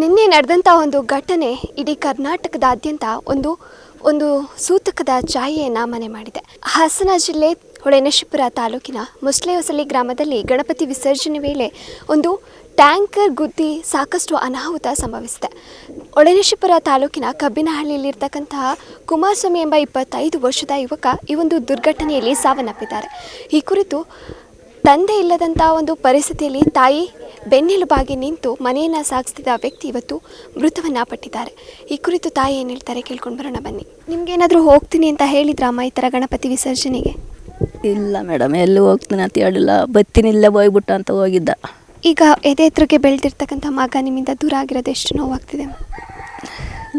ನಿನ್ನೆ ನಡೆದಂಥ ಒಂದು ಘಟನೆ ಇಡೀ ಕರ್ನಾಟಕದಾದ್ಯಂತ ಒಂದು ಒಂದು ಸೂತಕದ ಛಾಯೆಯನ್ನು ಮನೆ ಮಾಡಿದೆ. ಹಾಸನ ಜಿಲ್ಲೆ ಹೊಳೆನಶಿಪುರ ತಾಲೂಕಿನ ಮುಸ್ಲೇಹೊಸಲಿ ಗ್ರಾಮದಲ್ಲಿ ಗಣಪತಿ ವಿಸರ್ಜನೆ ವೇಳೆ ಒಂದು ಟ್ಯಾಂಕರ್ ಗುದ್ದಿ ಸಾಕಷ್ಟು ಅನಾಹುತ ಸಂಭವಿಸಿದೆ. ಒಳನಶಿಪುರ ತಾಲೂಕಿನ ಕಬ್ಬಿನಹಳ್ಳಿಯಲ್ಲಿರ್ತಕ್ಕಂತಹ ಕುಮಾರಸ್ವಾಮಿ ಎಂಬ ಇಪ್ಪತ್ತೈದು ವರ್ಷದ ಯುವಕ ಈ ಒಂದು ದುರ್ಘಟನೆಯಲ್ಲಿ ಸಾವನ್ನಪ್ಪಿದ್ದಾರೆ. ಈ ಕುರಿತು ತಂದೆ ಇಲ್ಲದಂಥ ಒಂದು ಪರಿಸ್ಥಿತಿಯಲ್ಲಿ ತಾಯಿ ಬೆನ್ನೆಲುಬಾಗಿ ನಿಂತು ಮನೆಯನ್ನು ಸಾಗಿಸ್ತಿದ್ದ ವ್ಯಕ್ತಿ ಇವತ್ತು ಮೃತವನ್ನ ಪಟ್ಟಿದ್ದಾರೆ. ಈ ಕುರಿತು ತಾಯಿ ಏನು ಹೇಳ್ತಾರೆ ಕೇಳ್ಕೊಂಡು ಬರೋಣ ಬನ್ನಿ. ನಿಮ್ಗೇನಾದರೂ ಹೋಗ್ತೀನಿ ಅಂತ ಹೇಳಿದ್ರ ಅಮ್ಮ ಈ ಥರ ಗಣಪತಿ ವಿಸರ್ಜನೆಗೆ? ಇಲ್ಲ ಮೇಡಮ್ ಎಲ್ಲೂ ಹೋಗ್ತೀನಿ ಅಂತ ಹೇಳಿಲ್ಲ. ಬತ್ತಿನ ಇಲ್ಲೇ ಹೋಗ್ಬಿಟ್ಟ ಅಂತ ಹೋಗಿದ್ದ. ಈಗ ಎದೆ ಎತ್ತರಕ್ಕೆ ಬೆಳೆದಿರ್ತಕ್ಕಂಥ ಮಗ ನಿಮ್ಮಿಂದ ದೂರ ಆಗಿರೋದು ಎಷ್ಟು ನೋವಾಗ್ತಿದೆ?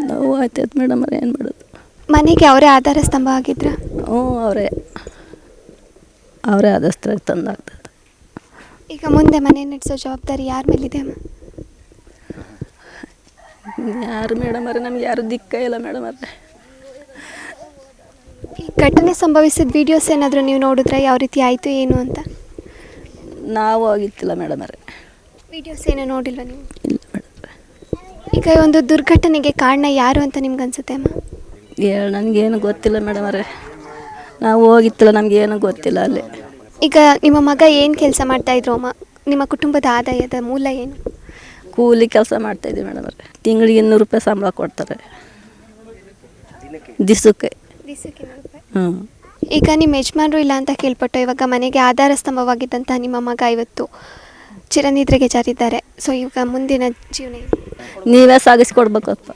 ನೋವು ಮೇಡಮ್ ಅವ್ರು ಏನು ಮಾಡೋದು? ಮನೆಗೆ ಅವರೇ ಆಧಾರ ಸ್ತಂಭ ಆಗಿದ್ರ ಹ್ಞೂ ಅವರೇ. ಅವರೇ ಆದಷ್ಟು ತಂದಾಗ್ತದೆ ಈಗ ಮುಂದೆ ಮನೆ ನಡೆಸೋ ಜವಾಬ್ದಾರಿ ಯಾರ ಮೇಲಿದೆ ಅಮ್ಮ? ಯಾರು ಮೇಡಮ್ ಅವ್ರೆ? ನಮ್ಗೆ ಯಾರು ದಿಕ್ಕ ಇಲ್ಲ ಮೇಡಮ್ ಅವ್ರೆ. ಈ ಘಟನೆ ಸಂಭವಿಸಿದ ವಿಡಿಯೋಸ್ ಏನಾದರೂ ನೀವು ನೋಡಿದ್ರೆ ಯಾವ ರೀತಿ ಆಯಿತು ಏನು ಅಂತ? ನಾವು ಆಗಿತ್ತಿಲ್ಲ ಮೇಡಮ್ ಅವ್ರೆ. ವಿಡಿಯೋಸ್ ಏನೂ ನೋಡಿಲ್ವ ನೀವು? ಇಲ್ಲ ಮೇಡಮ್ ಈಗ ಈ ಒಂದು ದುರ್ಘಟನೆಗೆ ಕಾರಣ ಯಾರು ಅಂತ ನಿಮ್ಗೆ ಅನ್ಸುತ್ತೆ ಅಮ್ಮ? ಹೇಳಿ ನನಗೇನು ಗೊತ್ತಿಲ್ಲ ಮೇಡಮ್ ಅವ್ರೆ. ನಾವು ಹೋಗಿತ್ತಿಲ್ಲ ನಮಗೇನು ಗೊತ್ತಿಲ್ಲ ಅಲ್ಲಿ. ಈಗ ನಿಮ್ಮ ಮಗ ಏನು ಕೆಲಸ ಮಾಡ್ತಾ ಇದ್ರು ಅಮ್ಮ? ನಿಮ್ಮ ಕುಟುಂಬದ ಆದಾಯದ ಮೂಲ ಏನು? ಕೂಲಿ ಕೆಲಸ ಮಾಡ್ತಾಯಿದ್ದೀವಿ ಮೇಡಮ್ ಅವ್ರೆ. ತಿಂಗಳಿಗೆ ಇನ್ನೂರು ರೂಪಾಯಿ ಸಂಬಳ ಕೊಡ್ತಾರೆ. ದಿಸಕ್ಕೆ. ಹ್ಞೂ ಈಗ ನಿಮ್ಮ ಯಜಮಾನರು ಇಲ್ಲ ಅಂತ ಕೇಳ್ಪಟ್ಟು ಇವಾಗ ಮನೆಗೆ ಆಧಾರ ಸ್ತಂಭವಾಗಿದ್ದಂತಹ ನಿಮ್ಮ ಮಗ ಇವತ್ತು ಚಿರನಿದ್ರೆಗೆ ಜಾರಿದ್ದಾರೆ. ಸೊ ಇವಾಗ ಮುಂದಿನ ಜೀವನ ಏನು? ನೀವೇ ಸಾಗಿಸ್ಕೊಡ್ಬೇಕಪ್ಪ